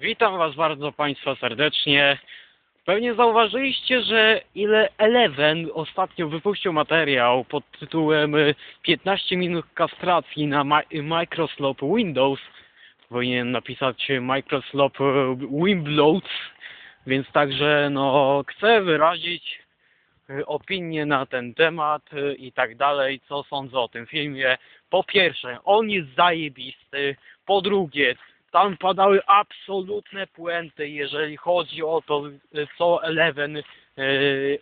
Witam Was bardzo Państwa serdecznie. Pewnie zauważyliście, że ile Eleven ostatnio wypuścił materiał pod tytułem y, 15 minut kastracji na Mi- Microslop Windows. Powinien napisać Microslop y, Wimbloats, więc także no chcę wyrazić y, opinię na ten temat y, i tak dalej, co sądzę o tym filmie. Po pierwsze, on jest zajebisty. Po drugie, tam padały absolutne puenty, jeżeli chodzi o to, co Eleven y,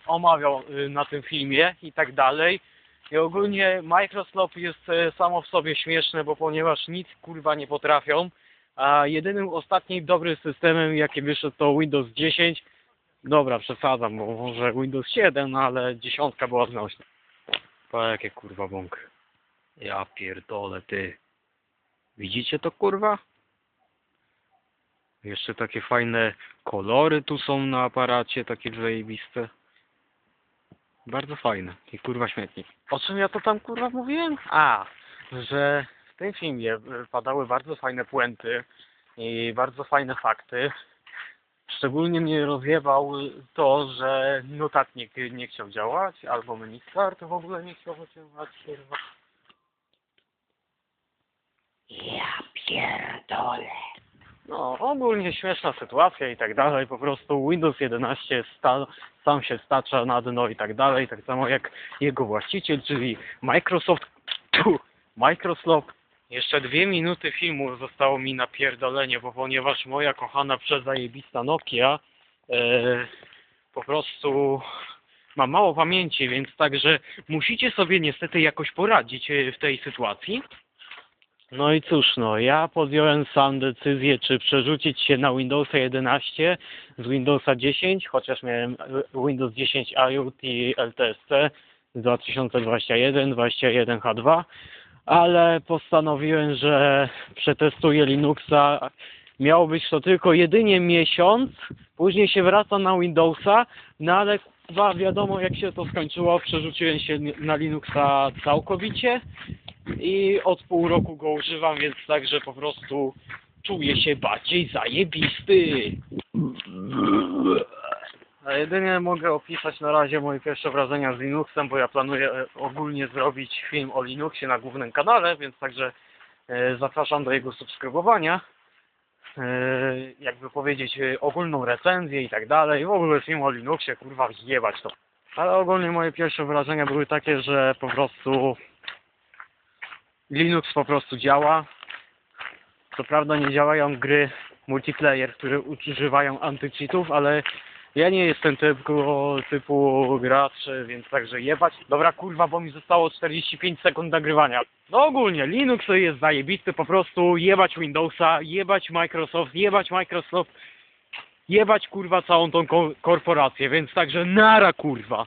omawiał y, na tym filmie i tak dalej. I ogólnie Microsoft jest y, samo w sobie śmieszne, bo ponieważ nic kurwa nie potrafią, a jedynym ostatnim dobrym systemem, jaki wyszedł to Windows 10. Dobra, przesadzam, bo może Windows 7, no ale dziesiątka była znośna. Po jakie kurwa bąk. Ja pierdolę ty. Widzicie to kurwa? Jeszcze takie fajne kolory tu są na aparacie, takie zajebiste. Bardzo fajne. I kurwa śmietnik. O czym ja to tam kurwa mówiłem? A, że w tym filmie padały bardzo fajne puenty i bardzo fajne fakty. Szczególnie mnie rozjebał to, że notatnik nie chciał działać, albo menu start w ogóle nie chciał działać. kurwa. Ja pierdolę. No, ogólnie śmieszna sytuacja i tak dalej. Po prostu Windows 11 sta, sam się stacza na dno i tak dalej. Tak samo jak jego właściciel, czyli Microsoft. Tu, Microsoft. Jeszcze dwie minuty filmu zostało mi na pierdolenie, bo ponieważ moja kochana przezajebista Nokia e, po prostu ma mało pamięci, więc także musicie sobie niestety jakoś poradzić e, w tej sytuacji. No i cóż, no, ja podjąłem sam decyzję, czy przerzucić się na Windowsa 11 z Windowsa 10, chociaż miałem Windows 10 IoT LTSC z 2021, 21H2, ale postanowiłem, że przetestuję Linuxa. Miało być to tylko jedynie miesiąc, później się wraca na Windowsa, no ale chyba wiadomo jak się to skończyło, przerzuciłem się na Linuxa całkowicie i od pół roku go używam, więc także po prostu czuję się bardziej zajebisty. A jedynie mogę opisać na razie moje pierwsze wrażenia z Linuxem, bo ja planuję e, ogólnie zrobić film o Linuxie na głównym kanale, więc także e, zapraszam do jego subskrybowania. E, jakby powiedzieć ogólną recenzję i tak dalej. W ogóle film o Linuxie, kurwa, jebać to. Ale ogólnie moje pierwsze wrażenia były takie, że po prostu Linux po prostu działa. Co prawda nie działają gry multiplayer, które używają antycheatów, ale ja nie jestem typu, typu gracz, więc także jebać. Dobra kurwa, bo mi zostało 45 sekund nagrywania. No ogólnie, Linux to jest zajebisty, po prostu jebać Windowsa, jebać Microsoft, jebać Microsoft, jebać kurwa całą tą ko- korporację, więc także nara kurwa.